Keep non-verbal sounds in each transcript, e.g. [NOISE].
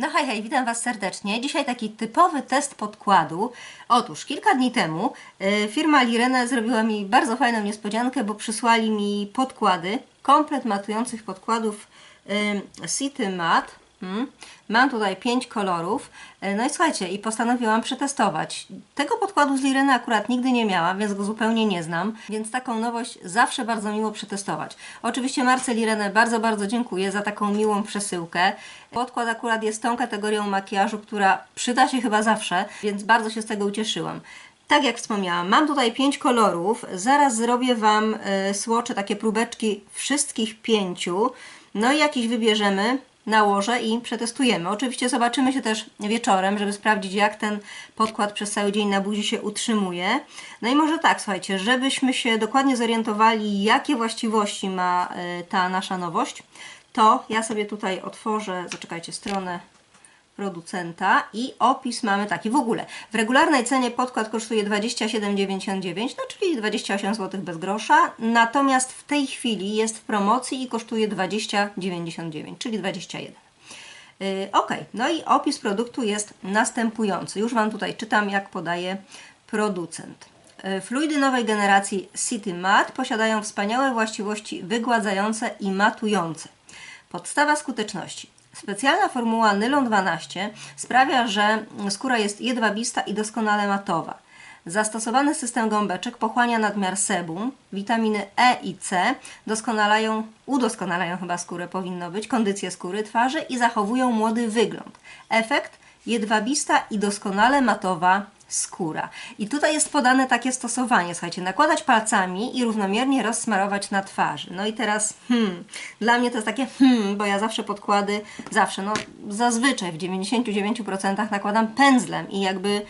No hej, hej, witam Was serdecznie. Dzisiaj taki typowy test podkładu. Otóż kilka dni temu y, firma Lirena zrobiła mi bardzo fajną niespodziankę, bo przysłali mi podkłady, komplet matujących podkładów y, City Matte. Mm. Mam tutaj pięć kolorów. Y, No i słuchajcie, i postanowiłam przetestować. Tego podkładu z Lirena akurat nigdy nie miałam, więc go zupełnie nie znam, więc taką nowość zawsze bardzo miło przetestować. Oczywiście Marce Lirene bardzo, bardzo dziękuję za taką miłą przesyłkę. Podkład akurat jest tą kategorią makijażu, która przyda się chyba zawsze, więc bardzo się z tego ucieszyłam. Tak jak wspomniałam, mam tutaj pięć kolorów. Zaraz zrobię Wam y, słocze, takie próbeczki wszystkich pięciu. No i jakiś wybierzemy, nałożę i przetestujemy. Oczywiście zobaczymy się też wieczorem, żeby sprawdzić jak ten podkład przez cały dzień na buzi się utrzymuje. No i może tak, słuchajcie, żebyśmy się dokładnie zorientowali, jakie właściwości ma y, ta nasza nowość, to ja sobie tutaj otworzę, zaczekajcie, stronę producenta i opis mamy taki w ogóle. W regularnej cenie podkład kosztuje 27,99, no czyli 28 zł bez grosza, natomiast w tej chwili jest w promocji i kosztuje 20,99, czyli 21. Yy, ok, no i opis produktu jest następujący. Już Wam tutaj czytam, jak podaje producent. Yy, Fluidy nowej generacji City Matte posiadają wspaniałe właściwości wygładzające i matujące. Podstawa skuteczności. Specjalna formuła Nylon 12 sprawia, że skóra jest jedwabista i doskonale matowa. Zastosowany system gąbeczek pochłania nadmiar sebum, witaminy E i C doskonalają, udoskonalają chyba skórę, powinno być, kondycję skóry, twarzy i zachowują młody wygląd. Efekt jedwabista i doskonale matowa skóra. I tutaj jest podane takie stosowanie, słuchajcie, nakładać palcami i równomiernie rozsmarować na twarzy. No i teraz, hmm, dla mnie to jest takie hmm, bo ja zawsze podkłady, zawsze, no zazwyczaj w 99% nakładam pędzlem i jakby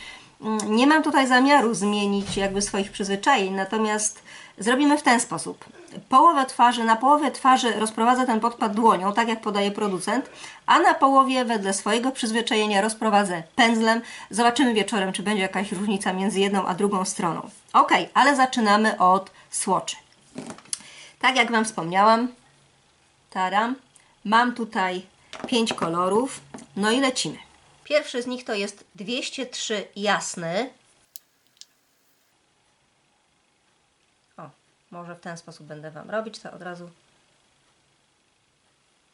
nie mam tutaj zamiaru zmienić jakby swoich przyzwyczajeń, natomiast zrobimy w ten sposób. Połowę twarzy, na połowie twarzy rozprowadzę ten podkład dłonią, tak jak podaje producent, a na połowie wedle swojego przyzwyczajenia rozprowadzę pędzlem. Zobaczymy wieczorem, czy będzie jakaś różnica między jedną a drugą stroną. Ok, ale zaczynamy od słoczy. Tak jak Wam wspomniałam, taram, mam tutaj pięć kolorów, no i lecimy. Pierwszy z nich to jest 203 jasny. O, może w ten sposób będę Wam robić, to od razu.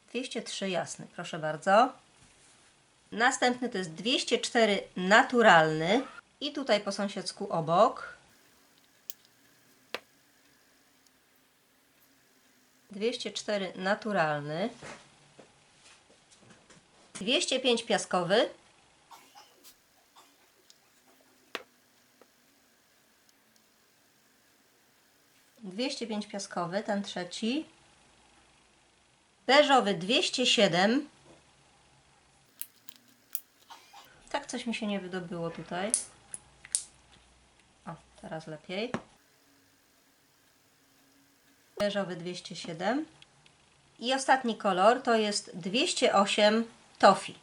203 jasny, proszę bardzo. Następny to jest 204 naturalny. I tutaj po sąsiedzku obok. 204 naturalny. 205 piaskowy Dwieście pięć piaskowy, ten trzeci. Beżowy 207. Tak coś mi się nie wydobyło tutaj. O, teraz lepiej. Beżowy 207. I ostatni kolor to jest 208 Tofi.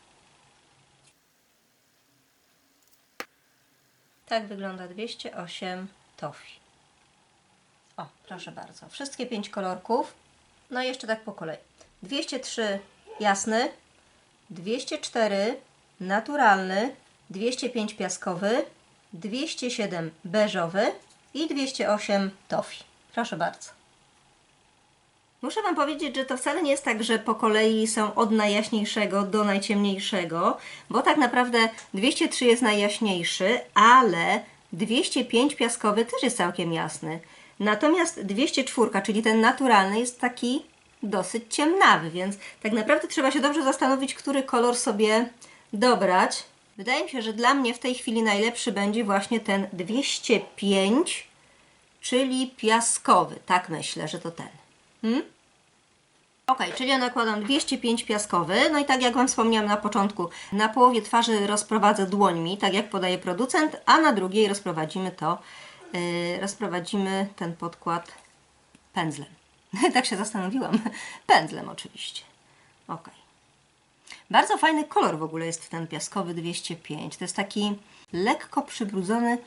Tak wygląda 208 Tofi. O, proszę bardzo. Wszystkie pięć kolorków. No i jeszcze tak po kolei. 203 jasny, 204 naturalny, 205 piaskowy, 207 beżowy i 208 tofi. Proszę bardzo. Muszę Wam powiedzieć, że to wcale nie jest tak, że po kolei są od najjaśniejszego do najciemniejszego, bo tak naprawdę 203 jest najjaśniejszy, ale 205 piaskowy też jest całkiem jasny. Natomiast 204, czyli ten naturalny, jest taki dosyć ciemnawy, więc tak naprawdę trzeba się dobrze zastanowić, który kolor sobie dobrać. Wydaje mi się, że dla mnie w tej chwili najlepszy będzie właśnie ten 205, czyli piaskowy. Tak myślę, że to ten. Hmm? Ok, czyli ja nakładam 205 piaskowy, no i tak jak Wam wspomniałam na początku, na połowie twarzy rozprowadzę dłońmi, tak jak podaje producent, a na drugiej rozprowadzimy to, rozprowadzimy ten podkład pędzlem. [LAUGHS] tak się zastanowiłam. [LAUGHS] Pędzlem oczywiście. Ok. Bardzo fajny kolor w ogóle jest ten piaskowy 205. To jest taki lekko przybrudzony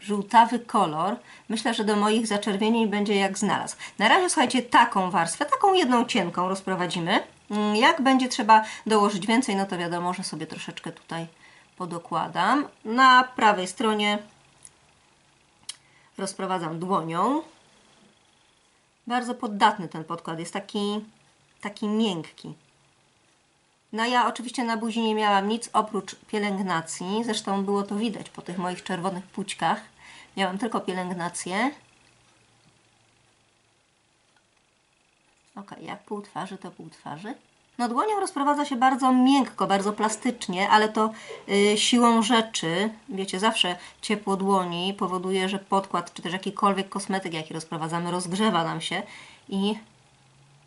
żółtawy kolor. Myślę, że do moich zaczerwienień będzie jak znalazł. Na razie słuchajcie, taką warstwę, taką jedną cienką rozprowadzimy. Mm, Jak będzie trzeba dołożyć więcej, no to wiadomo, że sobie troszeczkę tutaj podokładam. Na prawej stronie rozprowadzam dłonią. Bardzo poddatny ten podkład, jest taki, taki miękki. No ja oczywiście na buzi nie miałam nic oprócz pielęgnacji, zresztą było to widać po tych moich czerwonych pućkach. Miałam tylko pielęgnację. Ok, jak pół twarzy, to pół twarzy. No dłonią rozprowadza się bardzo miękko, bardzo plastycznie, ale to y, siłą rzeczy, wiecie, zawsze ciepło dłoni powoduje, że podkład, czy też jakikolwiek kosmetyk, jaki rozprowadzamy, rozgrzewa nam się i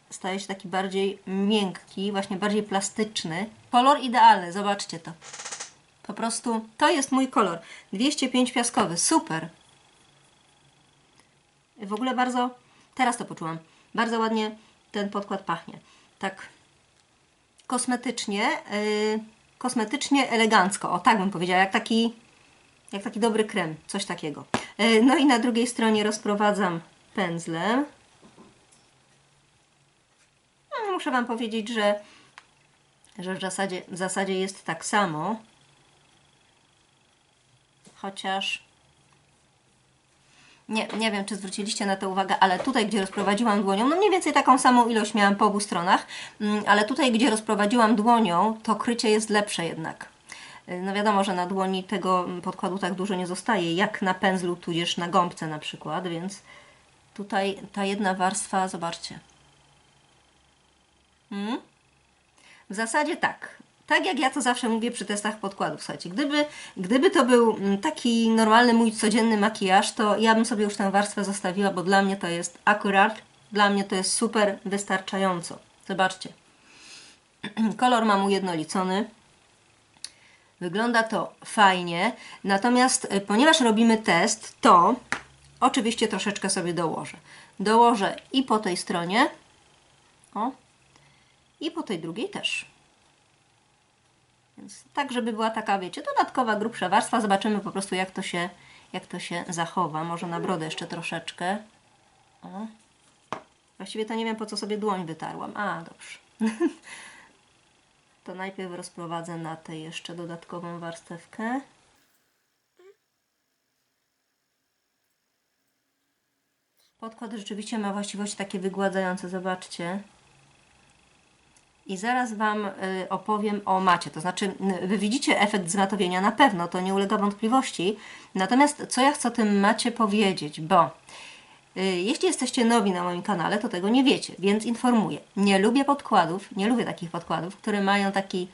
staje się taki bardziej miękki, właśnie bardziej plastyczny. Kolor idealny, zobaczcie to. Po prostu to jest mój kolor. 205 piaskowy, super. W ogóle bardzo, teraz to poczułam, bardzo ładnie ten podkład pachnie. Tak kosmetycznie, yy, kosmetycznie elegancko, o tak bym powiedziała, jak taki, jak taki dobry krem, coś takiego. Yy, no i na drugiej stronie rozprowadzam pędzlem. No, muszę Wam powiedzieć, że, że w, zasadzie, w zasadzie jest tak samo. Chociaż nie, nie wiem, czy zwróciliście na to uwagę, ale tutaj, gdzie rozprowadziłam dłonią, no mniej więcej taką samą ilość miałam po obu stronach, mm, ale tutaj, gdzie rozprowadziłam dłonią, to krycie jest lepsze jednak. Y, No wiadomo, że na dłoni tego podkładu tak dużo nie zostaje, jak na pędzlu, tudzież na gąbce na przykład, więc tutaj ta jedna warstwa, zobaczcie. Hmm? W zasadzie tak. Tak jak ja to zawsze mówię przy testach podkładów, słuchajcie, gdyby, gdyby to był mm, taki normalny mój codzienny makijaż, to ja bym sobie już tę warstwę zostawiła, bo dla mnie to jest akurat, dla mnie to jest super wystarczająco. Zobaczcie. [CLEARS THROAT] Kolor mam ujednolicony. Wygląda to fajnie, natomiast y, ponieważ robimy test, to oczywiście troszeczkę sobie dołożę. Dołożę i po tej stronie, o, i po tej drugiej też. Więc tak, żeby była taka, wiecie, dodatkowa, grubsza warstwa. Zobaczymy po prostu, jak to się, jak to się zachowa. Może na brodę jeszcze troszeczkę. O. Właściwie to nie wiem, po co sobie dłoń wytarłam. A, dobrze. [LAUGHS] to najpierw rozprowadzę na tę jeszcze dodatkową warstewkę. Podkład rzeczywiście ma właściwości takie wygładzające, zobaczcie. I zaraz Wam y, opowiem o macie. To znaczy, y, Wy widzicie efekt zmatowienia na pewno, to nie ulega wątpliwości. Natomiast co ja chcę o tym macie powiedzieć, bo y, jeśli jesteście nowi na moim kanale, to tego nie wiecie, więc informuję. Nie lubię podkładów, nie lubię takich podkładów, które mają taki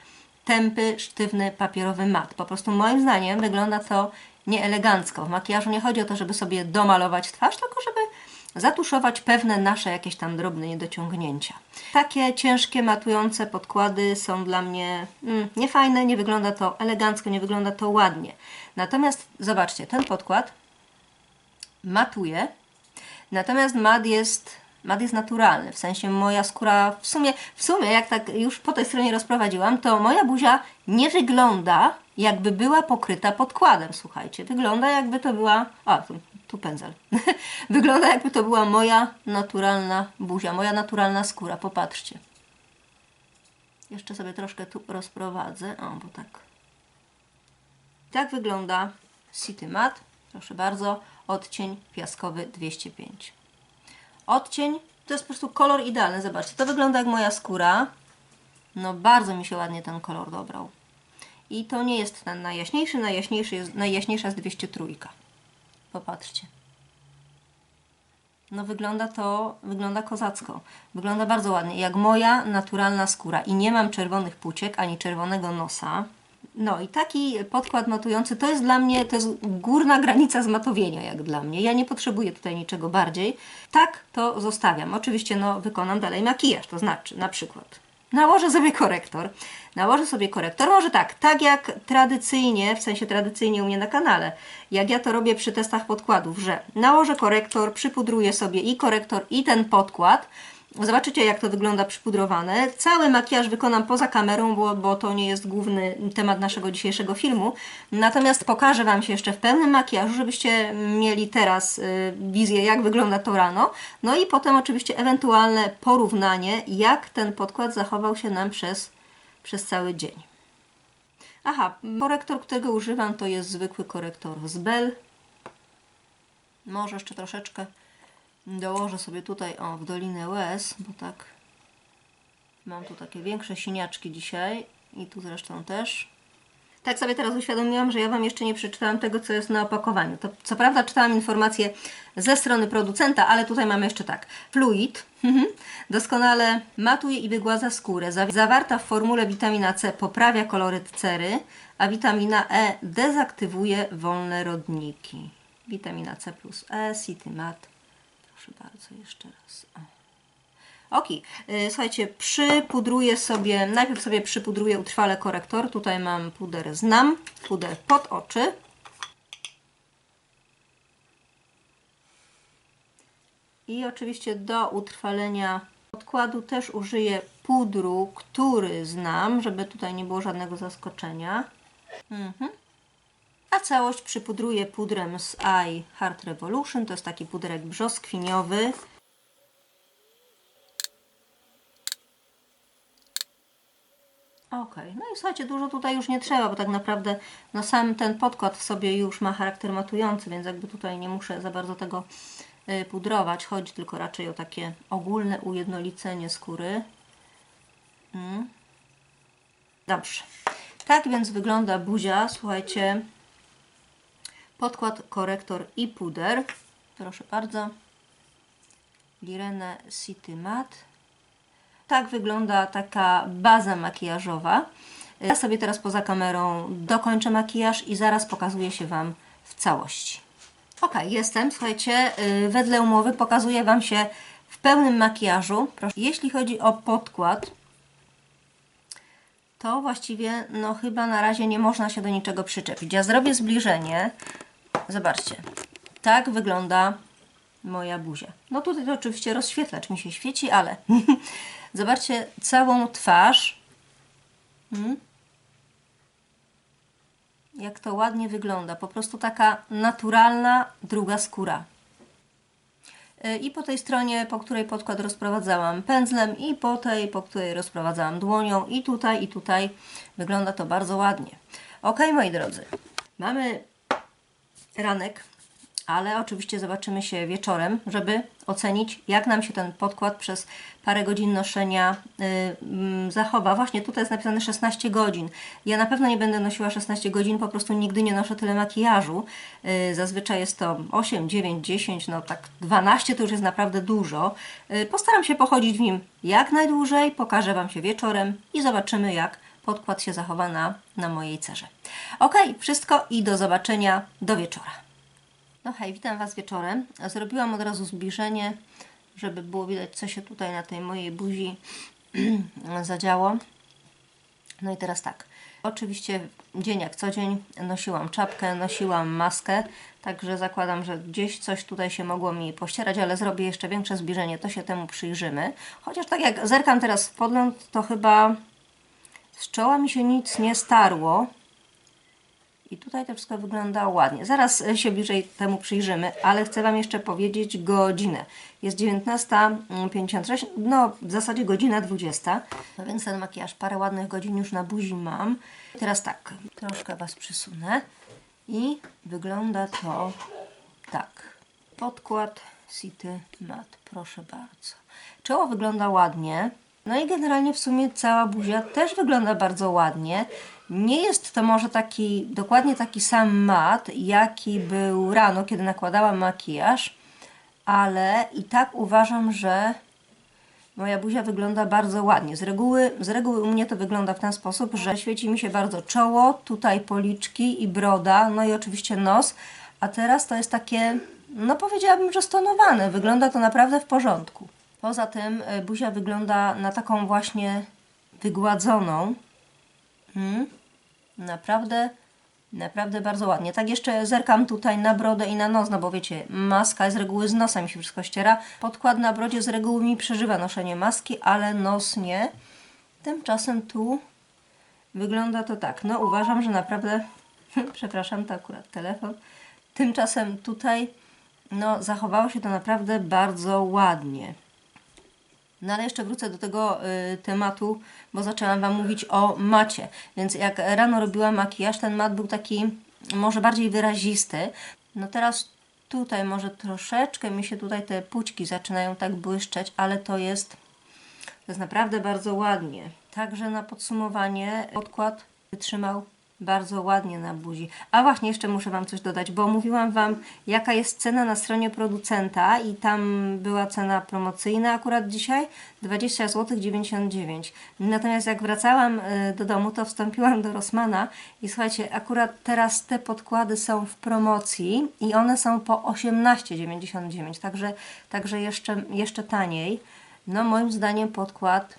tępy, sztywny, papierowy mat. Po prostu moim zdaniem wygląda to nieelegancko. W makijażu nie chodzi o to, żeby sobie domalować twarz, tylko żeby zatuszować pewne nasze jakieś tam drobne niedociągnięcia. Takie ciężkie, matujące podkłady są dla mnie mm, niefajne, nie wygląda to elegancko, nie wygląda to ładnie. Natomiast zobaczcie, ten podkład matuje, natomiast mat jest, mat jest naturalny, w sensie moja skóra, w sumie, w sumie jak tak już po tej stronie rozprowadziłam, to moja buzia nie wygląda jakby była pokryta podkładem, słuchajcie, wygląda jakby to była, tu pędzel, [LAUGHS] wygląda jakby to była moja naturalna buzia, moja naturalna skóra, popatrzcie. Jeszcze sobie troszkę tu rozprowadzę, o, bo tak. Tak wygląda City Matte, proszę bardzo, odcień piaskowy 205. Odcień to jest po prostu kolor idealny, zobaczcie, to wygląda jak moja skóra. No bardzo mi się ładnie ten kolor dobrał. I to nie jest ten najjaśniejszy, najjaśniejszy jest, najjaśniejsza jest 203. Popatrzcie. No wygląda to, wygląda kozacko. Wygląda bardzo ładnie, jak moja naturalna skóra. I nie mam czerwonych płuciek, ani czerwonego nosa. No i taki podkład matujący to jest dla mnie, to jest górna granica zmatowienia jak dla mnie. Ja nie potrzebuję tutaj niczego bardziej. Tak to zostawiam. Oczywiście no wykonam dalej makijaż, to znaczy na przykład nałożę sobie korektor. Nałożę sobie korektor, może tak, tak jak tradycyjnie, w sensie tradycyjnie u mnie na kanale, jak ja to robię przy testach podkładów, że nałożę korektor, przypudruję sobie i korektor i ten podkład, Zobaczycie, jak to wygląda przypudrowane. Cały makijaż wykonam poza kamerą, bo, bo to nie jest główny temat naszego dzisiejszego filmu. Natomiast pokażę Wam się jeszcze w pełnym makijażu, żebyście mieli teraz y, wizję, jak wygląda to rano. No i potem oczywiście ewentualne porównanie, jak ten podkład zachował się nam przez, przez cały dzień. Aha, korektor, którego używam, to jest zwykły korektor z Bell. Może jeszcze troszeczkę dołożę sobie tutaj, o, w Dolinę łez, bo tak mam tu takie większe siniaczki dzisiaj i tu zresztą też. Tak sobie teraz uświadomiłam, że ja Wam jeszcze nie przeczytałam tego, co jest na opakowaniu. To, co prawda czytałam informacje ze strony producenta, ale tutaj mamy jeszcze tak. Fluid [LAUGHS] mhm, doskonale matuje i wygładza skórę. Zaw- Zawarta w formule witamina C poprawia koloryt cery, a witamina E dezaktywuje wolne rodniki. Witamina C plus E, City Matte. Proszę bardzo, jeszcze raz. O. Ok, słuchajcie, przypudruję sobie, najpierw sobie przypudruję utrwale korektor. Tutaj mam puder Znam, puder pod oczy. I oczywiście do utrwalenia podkładu też użyję pudru, który znam, żeby tutaj nie było żadnego zaskoczenia. Mhm. A całość przypudruję pudrem z Eye Heart Revolution. To jest taki puderek brzoskwiniowy. Ok, no i słuchajcie, dużo tutaj już nie trzeba, bo tak naprawdę no sam ten podkład w sobie już ma charakter matujący, więc jakby tutaj nie muszę za bardzo tego y, pudrować. Chodzi tylko raczej o takie ogólne ujednolicenie skóry. Mm. Dobrze. Tak więc wygląda buzia, słuchajcie. Podkład, korektor i puder. Proszę bardzo. Lirene City Matte. Tak wygląda taka baza makijażowa. Ja sobie teraz poza kamerą dokończę makijaż i zaraz pokazuję się Wam w całości. Ok, jestem. Słuchajcie, yy, wedle umowy pokazuję Wam się w pełnym makijażu. Proszę. Jeśli chodzi o podkład, to właściwie no chyba na razie nie można się do niczego przyczepić. Ja zrobię zbliżenie. Zobaczcie. Tak wygląda moja buzia. No tutaj oczywiście rozświetlacz mi się świeci, ale [LAUGHS] zobaczcie całą twarz. Hmm? Jak to ładnie wygląda. Po prostu taka naturalna druga skóra. Y, I po tej stronie, po której podkład rozprowadzałam pędzlem i po tej, po której rozprowadzałam dłonią i tutaj, i tutaj wygląda to bardzo ładnie. Ok, moi drodzy, mamy ranek, ale oczywiście zobaczymy się wieczorem, żeby ocenić, jak nam się ten podkład przez parę godzin noszenia y, mm, zachowa. Właśnie tutaj jest napisane 16 godzin. Ja na pewno nie będę nosiła 16 godzin, po prostu nigdy nie noszę tyle makijażu. Y, zazwyczaj jest to 8, 9, 10, no tak 12 to już jest naprawdę dużo. Y, postaram się pochodzić w nim jak najdłużej, pokażę Wam się wieczorem i zobaczymy, jak podkład się zachowa na, na mojej cerze. Ok, wszystko i do zobaczenia do wieczora. No hej, witam Was wieczorem. Zrobiłam od razu zbliżenie, żeby było widać, co się tutaj na tej mojej buzi [CLEARS THROAT] zadziało. No i teraz tak. Oczywiście dzień jak co dzień nosiłam czapkę, nosiłam maskę, także zakładam, że gdzieś coś tutaj się mogło mi pościerać, ale zrobię jeszcze większe zbliżenie, to się temu przyjrzymy. Chociaż tak jak zerkam teraz w podgląd, to chyba z czoła mi się nic nie starło. I tutaj to wszystko wygląda ładnie. Zaraz się bliżej temu przyjrzymy, ale chcę Wam jeszcze powiedzieć godzinę. Jest 19.56, no w zasadzie godzina 20, no więc ten makijaż parę ładnych godzin już na buzi mam. Teraz tak, troszkę Was przysunę i wygląda to tak. Podkład City Matte, proszę bardzo. Czoło wygląda ładnie. No i generalnie w sumie cała buzia też wygląda bardzo ładnie. Nie jest to może taki, dokładnie taki sam mat, jaki był rano, kiedy nakładałam makijaż, ale i tak uważam, że moja buzia wygląda bardzo ładnie. Z reguły, z reguły u mnie to wygląda w ten sposób, że świeci mi się bardzo czoło, tutaj policzki i broda, no i oczywiście nos, a teraz to jest takie, no powiedziałabym, że stonowane. Wygląda to naprawdę w porządku. Poza tym y, buzia wygląda na taką właśnie wygładzoną. Hmm? Naprawdę Naprawdę bardzo ładnie. Tak jeszcze zerkam tutaj na brodę i na nos, no bo wiecie, maska z reguły z nosem się wszystko ściera. Podkład na brodzie z reguły mi przeżywa noszenie maski, ale nos nie. Tymczasem tu wygląda to tak. No uważam, że naprawdę, [LAUGHS] przepraszam, to akurat telefon. Tymczasem tutaj, no zachowało się to naprawdę bardzo ładnie. No ale jeszcze wrócę do tego y, tematu, bo zaczęłam Wam mówić o macie. Więc jak rano robiłam makijaż, ten mat był taki może bardziej wyrazisty. No teraz tutaj może troszeczkę mi się tutaj te pućki zaczynają tak błyszczeć, ale to jest, to jest naprawdę bardzo ładnie. Także na podsumowanie podkład wytrzymał bardzo ładnie na buzi. A właśnie, jeszcze muszę Wam coś dodać, bo mówiłam Wam, jaka jest cena na stronie producenta i tam była cena promocyjna akurat dzisiaj 20 zł 99. Natomiast jak wracałam y, do domu, to wstąpiłam do Rossmana i słuchajcie, akurat teraz te podkłady są w promocji i one są po 18,99, także, także jeszcze, jeszcze taniej. No moim zdaniem podkład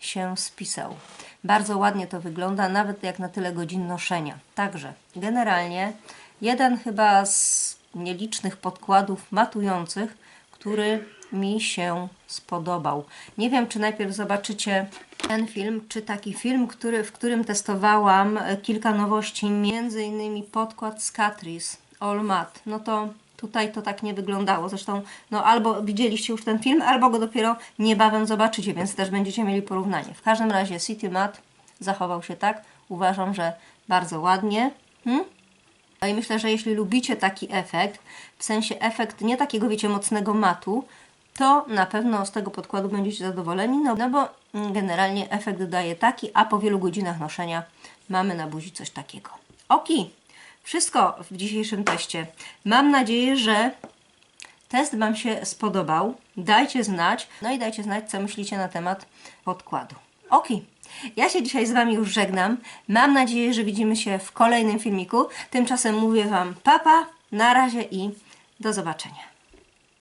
się spisał. Bardzo ładnie to wygląda, nawet jak na tyle godzin noszenia. Także generalnie jeden chyba z nielicznych podkładów matujących, który mi się spodobał. Nie wiem, czy najpierw zobaczycie ten film, czy taki film, który, w którym testowałam kilka nowości, między innymi podkład z Catrice All Matte. No to Tutaj to tak nie wyglądało. Zresztą, no albo widzieliście już ten film, albo go dopiero niebawem zobaczycie, więc też będziecie mieli porównanie. W każdym razie City Matte zachował się tak. Uważam, że bardzo ładnie. Hmm? No i myślę, że jeśli lubicie taki efekt, w sensie efekt nie takiego, wiecie, mocnego matu, to na pewno z tego podkładu będziecie zadowoleni, no, no bo generalnie efekt daje taki, a po wielu godzinach noszenia mamy na buzi coś takiego. Oki, wszystko w dzisiejszym teście. Mam nadzieję, że test Wam się spodobał. Dajcie znać, no i dajcie znać, co myślicie na temat podkładu. Oki. Ja się dzisiaj z Wami już żegnam. Mam nadzieję, że widzimy się w kolejnym filmiku. Tymczasem mówię Wam papa, na razie i do zobaczenia.